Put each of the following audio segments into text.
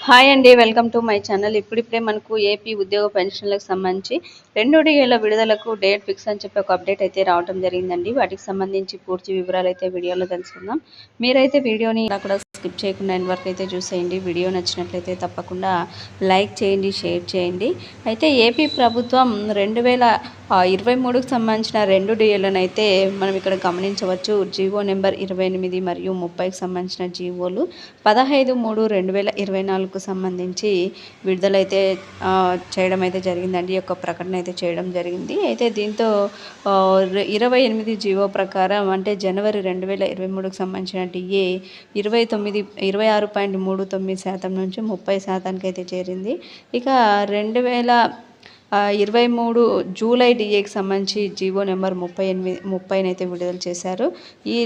Hi అండి welcome to my channel. ఇప్పుడిప్పుడే మనకు ఏపీ ఉద్యోగ పెన్షన్లకు సంబంధించి రెండు డిఏల విడుదలకు డేట్ ఫిక్స్ అని చెప్పి ఒక అప్డేట్ అయితే రావడం జరిగిందండి. వాటికి సంబంధించి పూర్తి వివరాలు అయితే వీడియోలో తెలుసుకుందాం. మీరైతే వీడియోని ఇలా కూడా స్కిప్ చేయకుండా ఎండ్ వరకు అయితే చూసేయండి. వీడియో నచ్చినట్లయితే తప్పకుండా లైక్ చేయండి షేర్ చేయండి. అయితే ఏపీ ప్రభుత్వం రెండు వేల ఇరవై మూడుకు సంబంధించిన రెండు డిఏలను అయితే మనం ఇక్కడ గమనించవచ్చు. జీవో నెంబర్ ఇరవై ఎనిమిది మరియు ముప్పైకి సంబంధించిన జీవోలు పదహైదు మూడు రెండు వేల ఇరవై నాలుగుకు సంబంధించి విడుదలైతే చేయడం అయితే జరిగిందండి. యొక్క ప్రకటన అయితే చేయడం జరిగింది. అయితే దీంతో ఇరవై ఎనిమిది జీవో ప్రకారం అంటే జనవరి రెండు వేల ఇరవై మూడుకు సంబంధించిన డిఏ ఇరవై తొమ్మిది ఇరవై ఆరు పాయింట్ మూడు తొమ్మిది శాతం నుంచి ముప్పై శాతానికి అయితే చేరింది. ఇక రెండు వేల ఇరవై మూడు జూలై డిఏకి సంబంధించి జీవో నెంబర్ ముప్పై ఎనిమిది ముప్పైనైతే విడుదల చేశారు. ఈ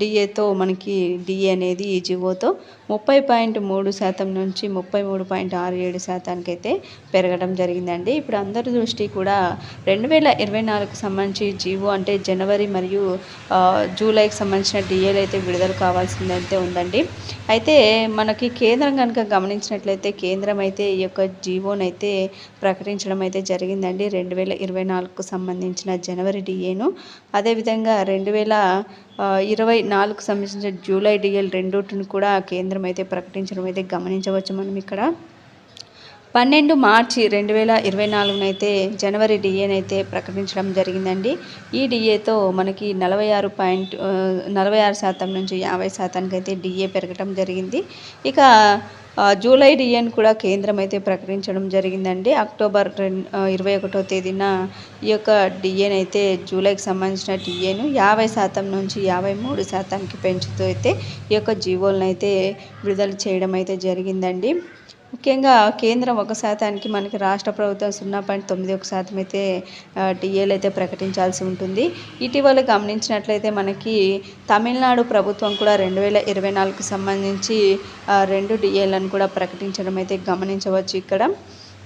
డిఏతో మనకి డిఏ అనేది ఈ జీవోతో ముప్పై పాయింట్ మూడు శాతం నుంచి ముప్పై మూడు పాయింట్ ఆరు ఏడు శాతానికి అయితే పెరగడం జరిగిందండి. ఇప్పుడు అందరి దృష్టి కూడా రెండు వేల ఇరవై నాలుగుకు సంబంధించి జీవో అంటే జనవరి మరియు జూలైకి సంబంధించిన డిఏలు అయితే విడుదల కావాల్సిందైతే ఉందండి. అయితే మనకి కేంద్రం కనుక గమనించినట్లయితే కేంద్రం అయితే ఈ యొక్క జీవోనైతే ప్రకటించడం ప్రకటించడం అయితే జరిగిందండి. రెండు వేల ఇరవై నాలుగుకు సంబంధించిన జనవరి డిఏను. అదేవిధంగా రెండు వేల ఇరవై నాలుగుకు సంబంధించిన జూలై డిఎల్ రెండుటిని కూడా కేంద్రం అయితే ప్రకటించడం అయితే గమనించవచ్చు మనం ఇక్కడ. పన్నెండు మార్చి రెండు వేల ఇరవై నాలుగునైతే జనవరి డిఏనైతే ప్రకటించడం జరిగిందండి. ఈ డిఏతో మనకి నలభై ఆరు పాయింట్ నలభై ఆరు శాతం నుంచి యాభై శాతానికి అయితే డిఏ పెరగడం జరిగింది. ఇక జూలై డిఎన్ కూడా కేంద్రం అయితే ప్రకటించడం జరిగిందండి. అక్టోబర్ రెండు ఇరవై ఒకటో తేదీన ఈ యొక్క డిఎన్ అయితే జూలైకి సంబంధించిన డిఎన్ యాభై శాతం నుంచి యాభై మూడు శాతానికి పెంచుతూ అయితే ఈ యొక్క జీవోలను అయితే విడుదల చేయడం అయితే జరిగిందండి. ముఖ్యంగా కేంద్రం ఒక శాతానికి మనకి రాష్ట్ర ప్రభుత్వం సున్నా పాయింట్ తొమ్మిది ఒక శాతం అయితే డిఏలు అయితే ప్రకటించాల్సి ఉంటుంది. ఇటీవల గమనించినట్లయితే మనకి తమిళనాడు ప్రభుత్వం కూడా రెండు వేల ఇరవై నాలుగుకు సంబంధించి రెండు డిఏలను కూడా ప్రకటించడం అయితే గమనించవచ్చు ఇక్కడ.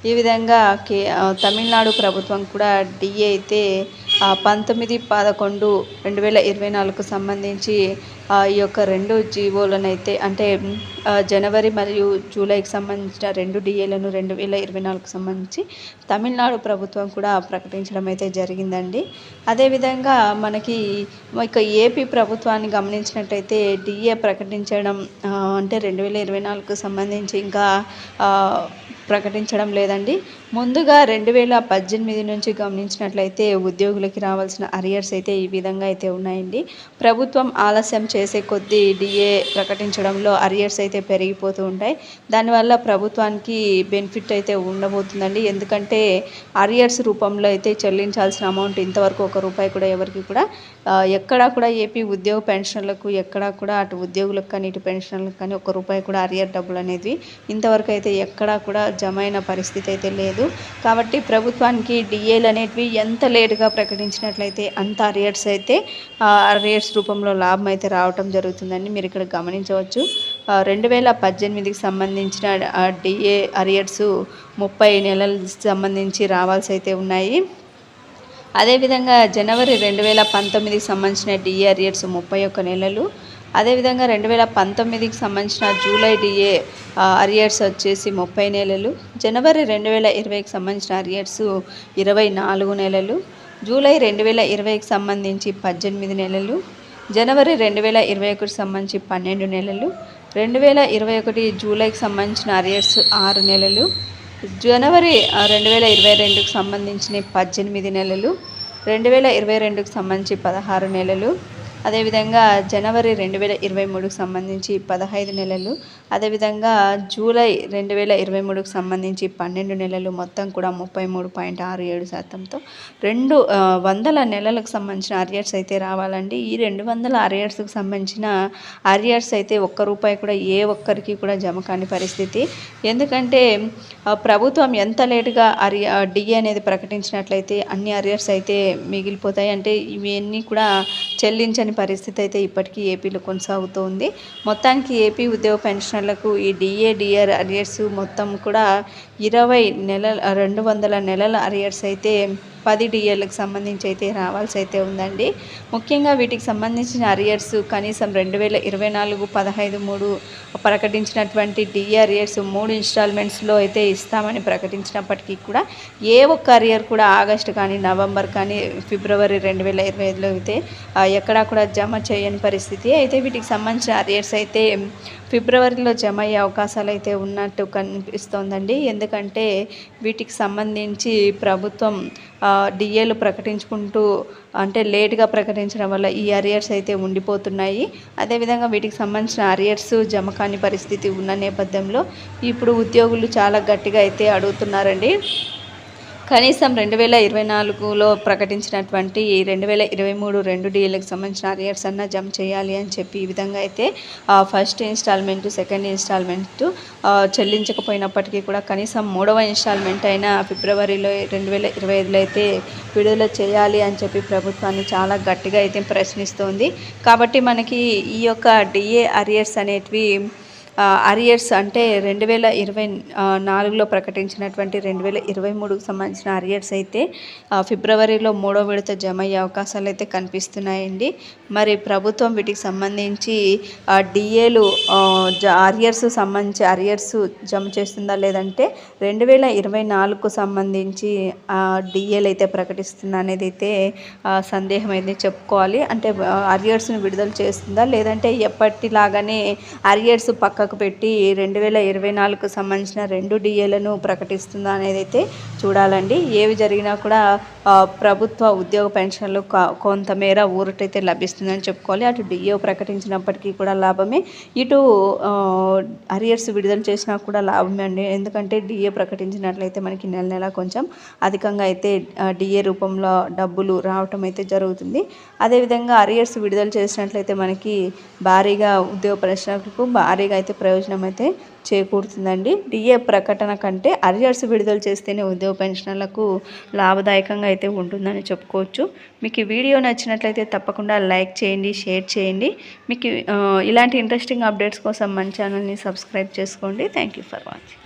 ఈ విధంగా కే తమిళనాడు ప్రభుత్వం కూడా డిఏ అయితే పంతొమ్మిది పదకొండు రెండు వేల ఇరవై నాలుగుకు సంబంధించి ఈ యొక్క రెండు జీవోలను అయితే అంటే జనవరి మరియు జూలైకి సంబంధించిన రెండు డిఏలను రెండు వేల ఇరవై నాలుగుకు సంబంధించి తమిళనాడు ప్రభుత్వం కూడా ప్రకటించడం అయితే జరిగిందండి. అదేవిధంగా మనకి ఇక ఏపీ ప్రభుత్వాన్ని గమనించినట్టయితే డిఏ ప్రకటించడం అంటే రెండు వేల ఇరవై నాలుగుకు సంబంధించి ఇంకా ప్రకటించడం లేదండి. ముందుగా రెండు వేల పద్దెనిమిది నుంచి గమనించినట్లయితే ఉద్యోగులకి రావాల్సిన అరియర్స్ అయితే ఈ విధంగా అయితే ఉన్నాయండి. ప్రభుత్వం ఆలస్యం చేసే కొద్దీ డిఏ ప్రకటించడంలో అరియర్స్ అయితే పెరిగిపోతూ ఉంటాయి. దానివల్ల ప్రభుత్వానికి బెనిఫిట్ అయితే ఉండబోతుందండి. ఎందుకంటే అరియర్స్ రూపంలో అయితే చెల్లించాల్సిన అమౌంట్ ఇంతవరకు ఒక రూపాయి కూడా ఎవరికి కూడా ఎక్కడా కూడా ఏపీ ఉద్యోగ పెన్షన్లకు ఎక్కడా కూడా అటు ఉద్యోగులకు కానీ ఇటు పెన్షన్లకు కానీ ఒక రూపాయి కూడా అరియర్ డబ్బులు అనేది ఇంతవరకు అయితే ఎక్కడా కూడా జమ అయిన పరిస్థితి అయితే లేదు. కాబట్టి ప్రభుత్వానికి డిఏలు అనేటివి ఎంత లేటుగా ప్రకటించినట్లయితే అంత అరియర్స్ అయితే అరియర్స్ రూపంలో లాభం అయితే రావటం జరుగుతుందని మీరు ఇక్కడ గమనించవచ్చు. రెండు వేల పద్దెనిమిదికి సంబంధించిన డిఏ అరియర్స్ ముప్పై నెలల సంబంధించి రావాల్సి అయితే ఉన్నాయి. అదేవిధంగా జనవరి రెండు వేల పంతొమ్మిదికి సంబంధించిన డిఏ అరియర్స్ ముప్పై ఒక్క నెలలు అదేవిధంగా రెండు వేల పంతొమ్మిదికి సంబంధించిన జూలై డిఏ అరియర్స్ వచ్చేసి ముప్పై నెలలు. జనవరి రెండు వేల ఇరవైకి సంబంధించిన అరియర్స్ ఇరవై నాలుగు నెలలు. జూలై రెండు వేల ఇరవైకి సంబంధించి పద్దెనిమిది నెలలు. జనవరి రెండు వేల ఇరవై ఒకటికి సంబంధించి పన్నెండు నెలలు. రెండు వేల ఇరవై ఒకటి జూలైకి సంబంధించిన అరియర్స్ ఆరు నెలలు. జనవరి రెండు వేల ఇరవై రెండుకి సంబంధించిన పద్దెనిమిది నెలలు. రెండు వేల ఇరవై రెండుకి సంబంధించి పదహారు నెలలు. అదేవిధంగా జనవరి రెండు వేల ఇరవై మూడుకు సంబంధించి పదహైదు నెలలు అదేవిధంగా జూలై రెండు వేల ఇరవై మూడుకు సంబంధించి పన్నెండు నెలలు మొత్తం కూడా ముప్పై మూడు పాయింట్ ఆరు ఏడు శాతంతో రెండు వందల నెలలకు సంబంధించిన అరియర్స్ అయితే రావాలండి. ఈ రెండు వందల అరియర్స్కి సంబంధించిన అరియర్స్ అయితే ఒక్క రూపాయి కూడా ఏ ఒక్కరికి కూడా జమ కాని పరిస్థితి. ఎందుకంటే ప్రభుత్వం ఎంత లేటుగా అరి డిఏ అనేది ప్రకటించినట్లయితే అన్ని అరియర్స్ అయితే మిగిలిపోతాయి. అంటే ఇవన్నీ కూడా చెల్లించని పరిస్థితి అయితే ఇప్పటికీ ఏపీలో కొనసాగుతోంది. మొత్తానికి ఏపీ ఉద్యోగ పెన్షనర్లకు ఈ డిఏ డిఆర్ అరియర్స్ మొత్తం కూడా ఇరవై నెలల రెండు వందల నెలల అరియర్స్ అయితే పది డిఎల్కి సంబంధించి అయితే రావాల్సి అయితే ఉందండి. ముఖ్యంగా వీటికి సంబంధించిన అరియర్స్ కనీసం రెండు వేల ఇరవై నాలుగు పదహైదు మూడు ప్రకటించినటువంటి డిఏ అరియర్స్ మూడు ఇన్స్టాల్మెంట్స్లో అయితే ఇస్తామని ప్రకటించినప్పటికీ కూడా ఏ ఒక్క అరియర్ కూడా ఆగస్టు కానీ నవంబర్ కానీ ఫిబ్రవరి రెండు వేల ఇరవై ఐదులో అయితే ఎక్కడా కూడా జమ చేయని పరిస్థితి. అయితే వీటికి సంబంధించిన అరియర్స్ అయితే ఫిబ్రవరిలో జమ అయ్యే అవకాశాలు అయితే ఉన్నట్టు కనిపిస్తోందండి. ఎందుకంటే వీటికి సంబంధించి ప్రభుత్వం డిఏలు ప్రకటించుకుంటూ అంటే లేట్గా ప్రకటించడం వల్ల ఈ అరియర్స్ అయితే ఉండిపోతున్నాయి. అదేవిధంగా వీటికి సంబంధించిన అరియర్స్ జమ కాని పరిస్థితి ఉన్న నేపథ్యంలో ఇప్పుడు ఉద్యోగులు చాలా గట్టిగా అయితే అడుగుతున్నారండి. కనీసం రెండు వేల ఇరవై నాలుగులో ప్రకటించినటువంటి రెండు వేల ఇరవై మూడు రెండు డీలకు సంబంధించిన అరియర్స్ అన్న జమ చేయాలి అని చెప్పి ఈ విధంగా అయితే ఫస్ట్ ఇన్స్టాల్మెంట్ సెకండ్ ఇన్స్టాల్మెంట్ చెల్లించకపోయినప్పటికీ కూడా కనీసం మూడవ ఇన్స్టాల్మెంట్ అయినా ఫిబ్రవరిలో రెండు వేల ఇరవై ఐదులో అయితే విడుదల చేయాలి అని చెప్పి ప్రభుత్వాన్ని చాలా గట్టిగా అయితే ప్రశ్నిస్తోంది. కాబట్టి మనకి ఈ యొక్క డిఏ అరియర్స్ అనేటివి అరియర్స్ అంటే రెండు వేల ఇరవై నాలుగులో ప్రకటించినటువంటి రెండు వేల ఇరవై మూడుకు సంబంధించిన అరియర్స్ అయితే ఫిబ్రవరిలో మూడో విడత జమ అయ్యే అవకాశాలు అయితే కనిపిస్తున్నాయండి. మరి ప్రభుత్వం వీటికి సంబంధించి డిఏలు జ అరియర్స్ సంబంధించి అరియర్స్ జమ చేస్తుందా లేదంటే రెండు వేల ఇరవై నాలుగుకు సంబంధించి డిఏలు అయితే ప్రకటిస్తుందా అనేది అయితే సందేహం అయితే చెప్పుకోవాలి. అంటే అరియర్స్ను విడుదల చేస్తుందా లేదంటే ఎప్పటిలాగానే అరియర్స్ పక్క పక్కకు పెట్టి రెండు వేల ఇరవై నాలుగుకు సంబంధించిన రెండు డిఏలను ప్రకటిస్తుందా అనేది అయితే చూడాలండి. ఏవి జరిగినా కూడా ప్రభుత్వ ఉద్యోగ పెన్షన్లు కొంతమేర ఊరటైతే లభిస్తుందని చెప్పుకోవాలి. అటు డిఏ ప్రకటించినప్పటికీ కూడా లాభమే. ఇటు అరియర్స్ విడుదల చేసినా కూడా లాభమే అండి. ఎందుకంటే డిఏ ప్రకటించినట్లయితే మనకి నెల నెల కొంచెం అధికంగా అయితే డిఏ రూపంలో డబ్బులు రావటం అయితే జరుగుతుంది. అదేవిధంగా అరియర్స్ విడుదల చేసినట్లయితే మనకి భారీగా ఉద్యోగ ప్రశ్నలకు భారీగా అయితే ప్రయోజనం అయితే చేకూరుతుందండి. డిఏ ప్రకటన కంటే అరియర్స్ విడుదల చేస్తేనే ఉద్యోగ పెన్షన్లకు లాభదాయకంగా అయితే ఉంటుందని చెప్పుకోవచ్చు. మీకు ఈ వీడియో నచ్చినట్లయితే తప్పకుండా లైక్ చేయండి షేర్ చేయండి. మీకు ఇలాంటి ఇంట్రెస్టింగ్ అప్డేట్స్ కోసం మన ఛానల్ని సబ్స్క్రైబ్ చేసుకోండి. Thank you for watching.